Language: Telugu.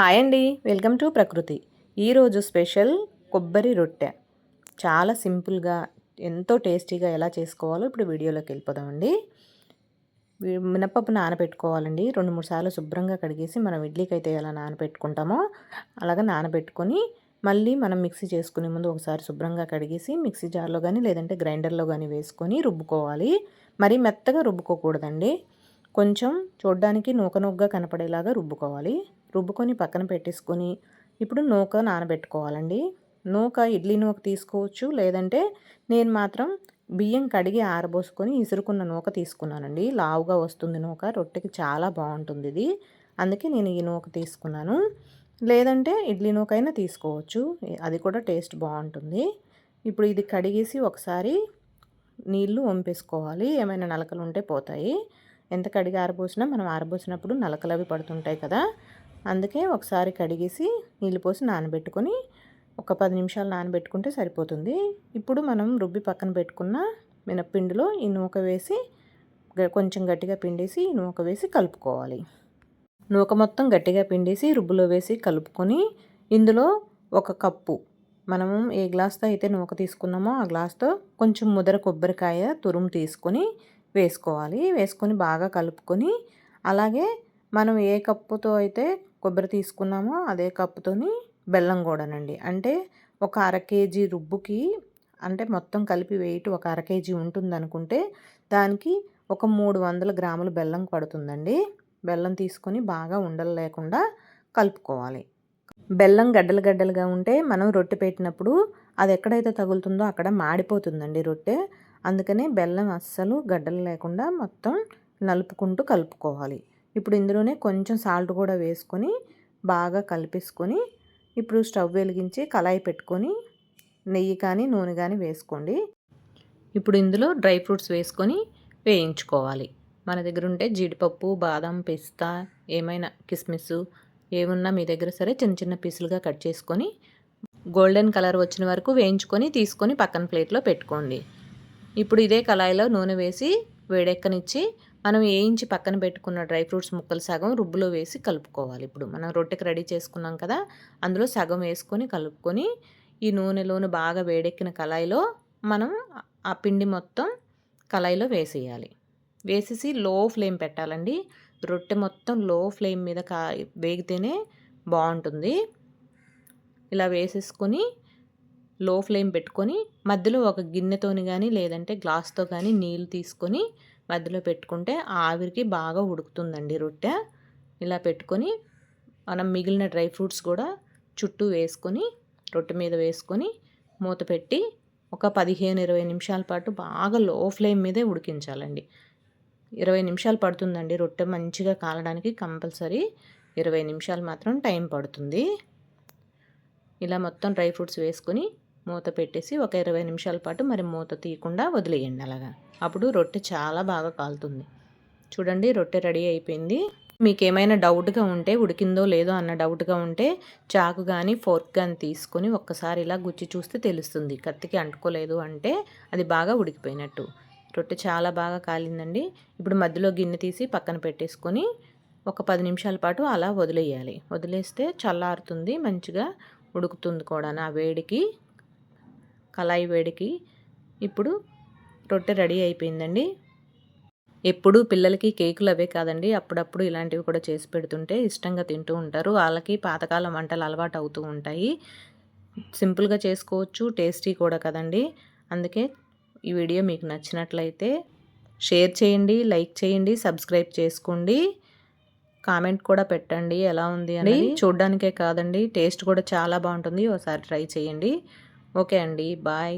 హాయ్ అండి. వెల్కమ్ టు ప్రకృతి. ఈరోజు స్పెషల్ కొబ్బరి రొట్టె. చాలా సింపుల్గా ఎంతో టేస్టీగా ఎలా చేసుకోవాలో ఇప్పుడు వీడియోలోకి వెళ్ళిపోదామండి మినపప్పు నానబెట్టుకోవాలండి. రెండు మూడు సార్లు శుభ్రంగా కడిగేసి మనం ఇడ్లీకి అయితే ఎలా నానబెట్టుకుంటామో అలాగా నానబెట్టుకొని మళ్ళీ మనం మిక్సీ చేసుకునే ముందు ఒకసారి శుభ్రంగా కడిగేసి మిక్సీ జార్లో కానీ లేదంటే గ్రైండర్లో కానీ వేసుకొని రుబ్బుకోవాలి. మరీ మెత్తగా రుబ్బుకోకూడదండి. కొంచెం చూడ్డానికి నూక నూగ్గా కనపడేలాగా రుబ్బుకోవాలి. రుబ్బుకొని పక్కన పెట్టేసుకొని ఇప్పుడు నూక నానబెట్టుకోవాలండి. నూక ఇడ్లీ నూక తీసుకోవచ్చు. లేదంటే నేను మాత్రం బియ్యం కడిగి ఆరబోసుకొని ఇసురుకున్న నూక తీసుకున్నానండి. లావుగా వస్తుంది నూక. రొట్టెకి చాలా బాగుంటుంది ఇది. అందుకే నేను ఈ నూక తీసుకున్నాను. లేదంటే ఇడ్లీ నూకైనా తీసుకోవచ్చు. అది కూడా టేస్ట్ బాగుంటుంది. ఇప్పుడు ఇది కడిగేసి ఒకసారి నీళ్ళు వంపేసుకోవాలి. ఏమైనా నలకలు ఉంటే పోతాయి. ఎంత కడిగి ఆరబోసినా మనం ఆరబోసినప్పుడు నలకలు అవి పడుతుంటాయి కదా. అందుకే ఒకసారి కడిగేసి నీళ్ళు పోసి నానబెట్టుకొని ఒక పది నిమిషాలు నానబెట్టుకుంటే సరిపోతుంది. ఇప్పుడు మనం రుబ్బి పక్కన పెట్టుకున్న మినప్పిండిలో ఈ నూక వేసి కొంచెం గట్టిగా పిండేసి ఈ నూక వేసి కలుపుకోవాలి. నూక మొత్తం గట్టిగా పిండేసి రుబ్బులో వేసి కలుపుకొని ఇందులో ఒక కప్పు మనము ఏ గ్లాస్తో అయితే నూక తీసుకున్నామో ఆ గ్లాస్తో కొంచెం ముదర కొబ్బరికాయ తురుము తీసుకొని వేసుకోవాలి. వేసుకొని బాగా కలుపుకొని అలాగే మనం ఏ కప్పుతో అయితే కొబ్బరి తీసుకున్నామో అదే కప్పుతోని బెల్లం కూడానండి అంటే ఒక అర కేజీ రుబ్బుకి అంటే మొత్తం కలిపి వెయిట్ ఒక అర కేజీ ఉంటుంది అనుకుంటే దానికి ఒక మూడు వందల గ్రాముల బెల్లం పడుతుందండి. బెల్లం తీసుకొని బాగా ఉండలు లేకుండా కలుపుకోవాలి. బెల్లం గడ్డలు గడ్డలుగా ఉంటే మనం రొట్టె పెట్టినప్పుడు అది ఎక్కడైతే తగులుతుందో అక్కడ మాడిపోతుందండి రొట్టె. అందుకనే బెల్లం అస్సలు గడ్డలు లేకుండా మొత్తం నలుపుకుంటూ కలుపుకోవాలి. ఇప్పుడు ఇందులోనే కొంచెం సాల్ట్ కూడా వేసుకొని బాగా కలిపేసుకొని ఇప్పుడు స్టవ్ వెలిగించి కళాయి పెట్టుకొని నెయ్యి కానీ నూనె కానీ వేసుకోండి. ఇప్పుడు ఇందులో డ్రై ఫ్రూట్స్ వేసుకొని వేయించుకోవాలి. మన దగ్గర ఉంటే జీడిపప్పు బాదం పిస్తా ఏమైనా కిస్మిస్ ఏమున్నా మీ దగ్గర సరే చిన్న చిన్న పీసులుగా కట్ చేసుకొని గోల్డెన్ కలర్ వచ్చిన వరకు వేయించుకొని తీసుకొని పక్కన ప్లేట్లో పెట్టుకోండి. ఇప్పుడు ఇదే కళాయిలో నూనె వేసి వేడెక్కనిచ్చి మనం వేయించి పక్కన పెట్టుకున్న డ్రై ఫ్రూట్స్ ముక్కలు సగం రుబ్బులో వేసి కలుపుకోవాలి. ఇప్పుడు మనం రొట్టెకి రెడీ చేసుకున్నాం కదా అందులో సగం వేసుకొని కలుపుకొని ఈ నూనెలోను బాగా వేడెక్కిన కళాయిలో మనం ఆ పిండి మొత్తం కళాయిలో వేసేయాలి. వేసేసి లో ఫ్లేమ్ పెట్టాలండి. రొట్టె మొత్తం లో ఫ్లేమ్ మీద కా వేగితేనే బాగుంటుంది. ఇలా వేసేసుకొని లో ఫ్లేమ్ పెట్టుకొని మధ్యలో ఒక గిన్నెతోని కానీ లేదంటే గ్లాస్తో కానీ నీళ్ళు తీసుకొని మధ్యలో పెట్టుకుంటే ఆవిరికి బాగా ఉడుకుతుందండి రొట్టె. ఇలా పెట్టుకొని మనం మిగిలిన డ్రై ఫ్రూట్స్ కూడా చుట్టూ వేసుకొని రొట్టె మీద వేసుకొని మూత పెట్టి ఒక పదిహేను ఇరవై నిమిషాల పాటు బాగా లో ఫ్లేమ్ మీదే ఉడికించాలండి. ఇరవై నిమిషాలు పడుతుందండి రొట్టె మంచిగా కాలడానికి కంపల్సరీ. ఇరవై నిమిషాలు మాత్రం టైం పడుతుంది. ఇలా మొత్తం డ్రై ఫ్రూట్స్ వేసుకొని మూత పెట్టేసి ఒక ఇరవై నిమిషాల పాటు మరి మూత తీయకుండా వదిలేయండి అలాగా. అప్పుడు రొట్టె చాలా బాగా కాలుతుంది. చూడండి రొట్టె రెడీ అయిపోయింది. మీకు ఏమైనా డౌట్గా ఉంటే ఉడికిందో లేదో అన్న డౌట్గా ఉంటే చాకు కానీ ఫోర్క్ కానీ తీసుకొని ఒక్కసారి ఇలా గుచ్చి చూస్తే తెలుస్తుంది. కత్తికి అంటుకోలేదు అంటే అది బాగా ఉడికిపోయినట్టు. రొట్టె చాలా బాగా కాలిందండి. ఇప్పుడు మధ్యలో గిన్నె తీసి పక్కన పెట్టేసుకొని ఒక పది నిమిషాల పాటు అలా వదిలేయాలి. వదిలేస్తే చల్లారుతుంది మంచిగా ఉడుకుతుంది కూడా నా వేడికి. కళాయి వేడికి ఇప్పుడు రొట్టె రెడీ అయిపోయిందండి. ఎప్పుడు పిల్లలకి కేకులు అవే కాదండి. అప్పుడప్పుడు ఇలాంటివి కూడా చేసి పెడుతుంటే ఇష్టంగా తింటూ ఉంటారు. వాళ్ళకి పాతకాలం వంటలు అలవాటు అవుతూ ఉంటాయి. సింపుల్గా చేసుకోవచ్చు టేస్టీ కూడా కదండి. అందుకే ఈ వీడియో మీకు నచ్చినట్లయితే షేర్ చేయండి లైక్ చేయండి సబ్స్క్రైబ్ చేసుకోండి. కామెంట్ కూడా పెట్టండి. ఎలా ఉంది అని చూడడానికే కాదండి. టేస్ట్ కూడా చాలా బాగుంటుంది. ఒకసారి ట్రై చేయండి. ఓకే అండి బాయ్.